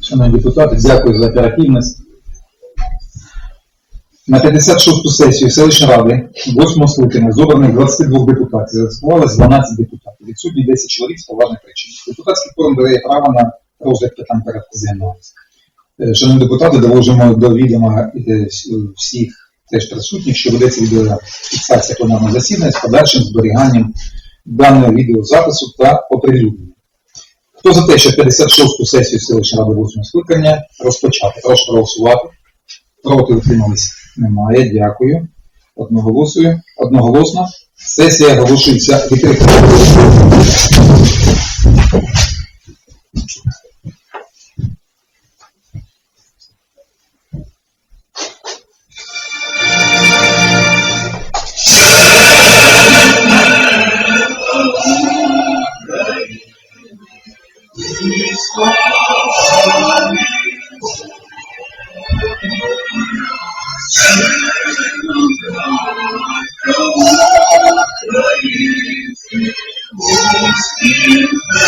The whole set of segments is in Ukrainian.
Шановні депутати, дякую за оперативність. На 56-ту сесію селищної ради 8 скликання з обраних 22 депутатів зареєструвалось 12 депутатів. Відсутні 10 чоловік з поважних причин. Депутатський форум дає право на розгляд питань порядку денного. Е, Шановні депутати, довожимо до відома е, всіх теж присутніх, що ведеться відеофіксація пленарного засідання з подальшим зберіганням даного відеозапису та оприлюднення. Хто за те, що 56-ту сесію селищної ради 8 скликання розпочати? Прошу проголосувати. Проти утримались? Немає. Дякую. Одноголосую. Одноголосно. Сесія оголошується відкритою.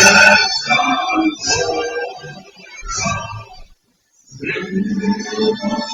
Thank you.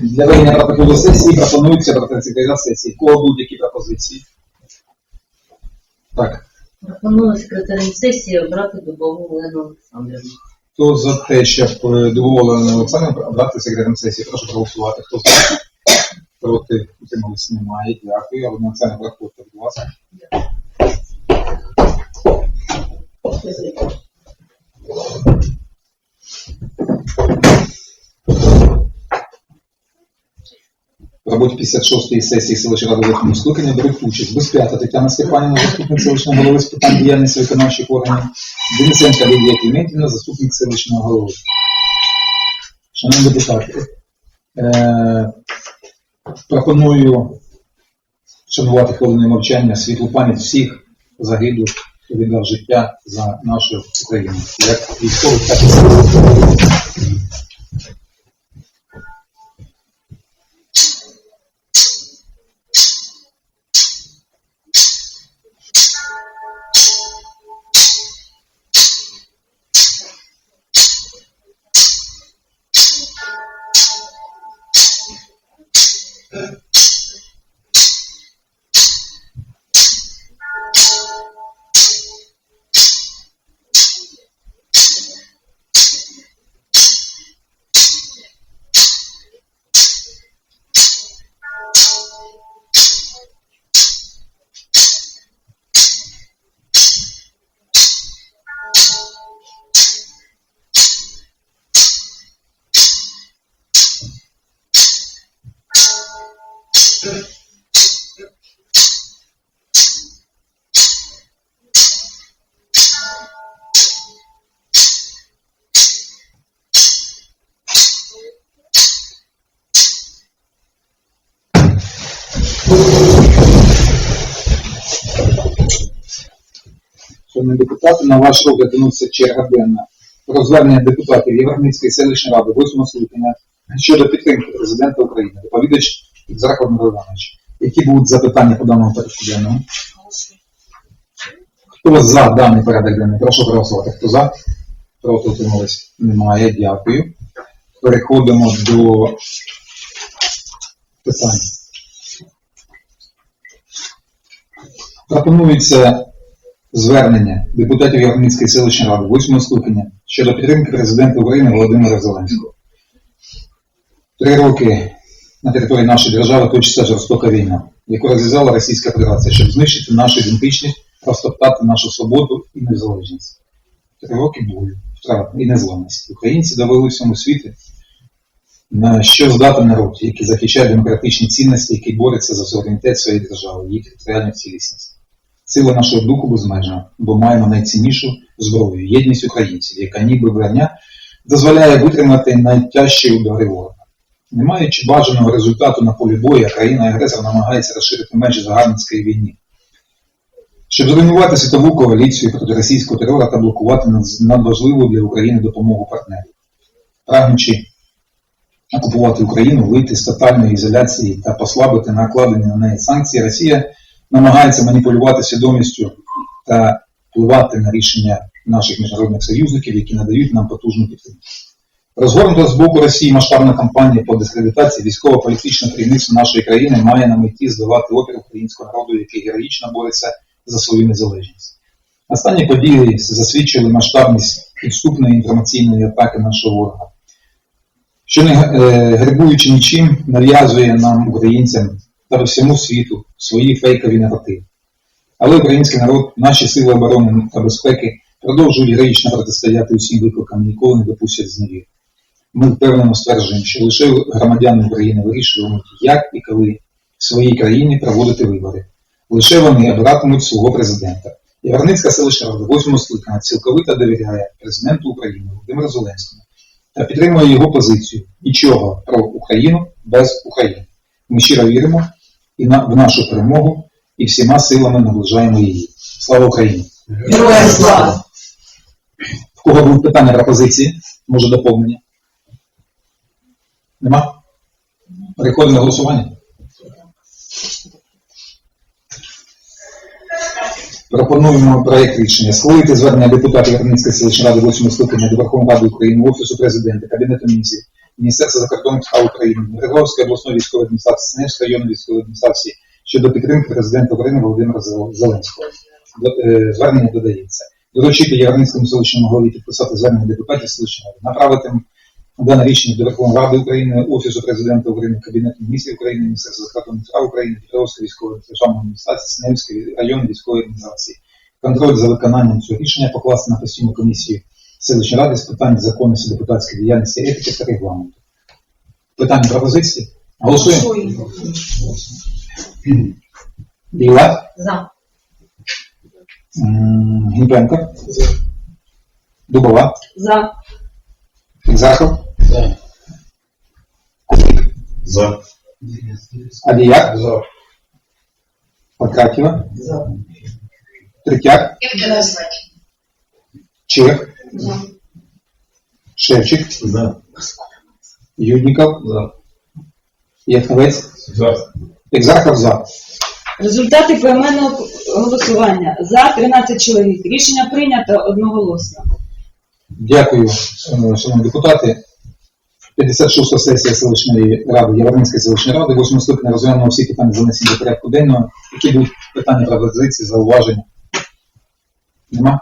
Для ведення протоколу сесії пропонується секретаря сесії. Кого будь-які пропозиції? Так. Пропоную секретарем сесії обрати Дубову Олену Олександрівну. Хто за те, щоб дубову Олену Олександрівну обрати секретарем сесії, прошу проголосувати. Хто за? Проти утримались немає. Дякую. Олена Олександрівна, проходьте, будь ласка. В роботі 56-ї сесії селищної ради Верховного скликання беруть участь Безп'ята Тетяна Степанівна, заступник селищного голови з питань діяльності виконавчих органів, Денисенка Лідія Кліментівна, заступник селищного голови. Шановні депутати, е, пропоную шанувати хвилиною мовчання світлу пам'ять всіх загиблих, хто віддав життя за нашу Україну, як військових, так і Шановні депутати, на ваш розгляд виноситься черга денна про звернення депутатів Європейської селищної ради 8 скликання щодо підтримки президента України. Доповідач Захар Іванович. Які будуть запитання по даному порядку денному? Хто за даний порядок денний? Прошу проголосувати. Хто за? Проти утримались? Немає. Дякую. Переходимо до питань. Пропонується звернення депутатів Ярмінської селищної ради 8 скликання щодо підтримки президента України Володимира Зеленського. Три роки на території нашої держави точиться жорстока війна, яку розв'язала Російська Федерація, щоб знищити нашу ідентичність, розтоптати нашу свободу і незалежність. Три роки бою, втрат і незламності. Українці довели всьому світу, на що здатен народ, який захищає демократичні цінності, який бореться за суверенітет своєї держави, її територіальну цілісність. Сила нашого духу безмежна, бо маємо найціннішу зброю єдність українців, яка ніби броня дозволяє витримати найтяжчі удари ворога. Не маючи бажаного результату на полі бою, країна-агресор намагається розширити межі загарбницької війни. Щоб зруйнувати світову коаліцію проти російського терору та блокувати надважливу для України допомогу партнерів, прагнучи окупувати Україну, вийти з тотальної ізоляції та послабити накладені на неї санкції, Росія намагається маніпулювати свідомістю та впливати на рішення наших міжнародних союзників, які надають нам потужну підтримку. Розгорнута з боку Росії масштабна кампанія по дискредитації військово-політичного керівництва нашої країни має на меті здавати опір українського народу, який героїчно бореться за свою незалежність. Останні події засвідчили масштабність підступної інформаційної атаки нашого ворога, що не е, грибуючи нічим, нав'язує нам, українцям та всьому світу свої фейкові наративи. Але український народ, наші сили оборони та безпеки продовжують героїчно протистояти усім викликам, ніколи не допустять зневір. Ми впевнено стверджуємо, що лише громадяни України вирішуватимуть, як і коли в своїй країні проводити вибори. Лише вони обиратимуть свого президента. Яворницька селищна рада 8 скликання цілковито довіряє президенту України Володимиру Зеленському та підтримує його позицію нічого про Україну без України. Ми щиро віримо і на, в нашу перемогу і всіма силами наближаємо її. Слава Україні! Героям слава! В кого будуть питання пропозиції? Може доповнення? Нема? Переходимо до голосування. Пропонуємо проєкт рішення схвалити звернення депутатів Верницької селищної ради 8 скликання до Верховної Ради України, Офісу президента, Кабінету міністрів, Міністерства закордонних справ України, Григорівської обласної військової адміністрації, Снежської районної військової адміністрації щодо підтримки президента України Володимира Зеленського. Е, Звернення додається. Доручити Яворницькому селищному голові підписати звернення депутатів селищної ради, направити дане рішення до Верховної Ради України, Офісу президента України, Кабінету міністрів України, Міністерства закордонних справ України, Петровської військової державної адміністрації, Сневської районної військової адміністрації. Контроль за виконанням цього рішення покласти на постійну комісію селищної ради з питань законності депутатської діяльності, етики та регламенту. Питання пропозиції? Голосуємо. Біла, За. Гніпенко, Дубова, За. Захов, За. За. Адіяк, За. Патраківа, За. Третяк, Як тебе назвати? Чех, За. Шевчик, За. Юдніков, За. Яхновець, За. Екзархов за. Результати поіменного голосування. За 13 чоловік. Рішення прийнято одноголосно. Дякую, шановні депутати. 56 сесія селищної ради, Яворницької селищної ради, 8 скликання розглянула всі питання занесені до порядку денного. Які будуть питання пропозиції, зауваження? Нема?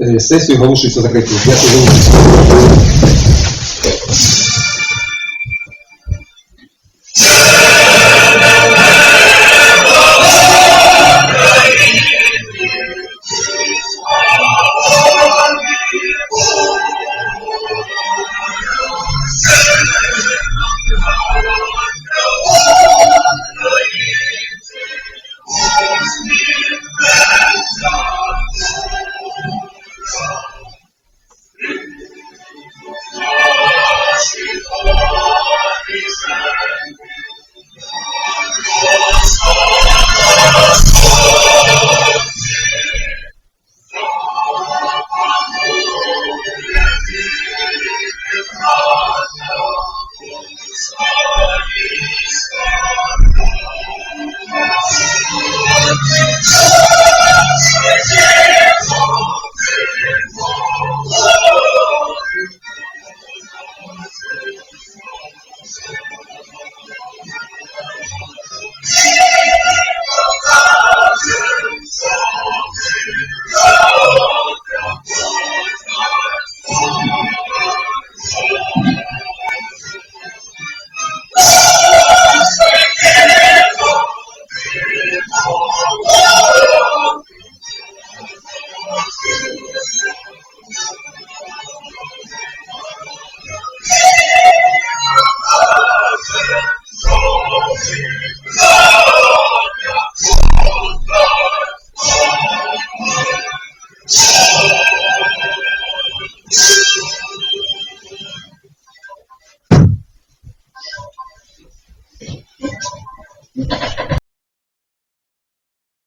Е, Сесію оголошується закритою. Дякую за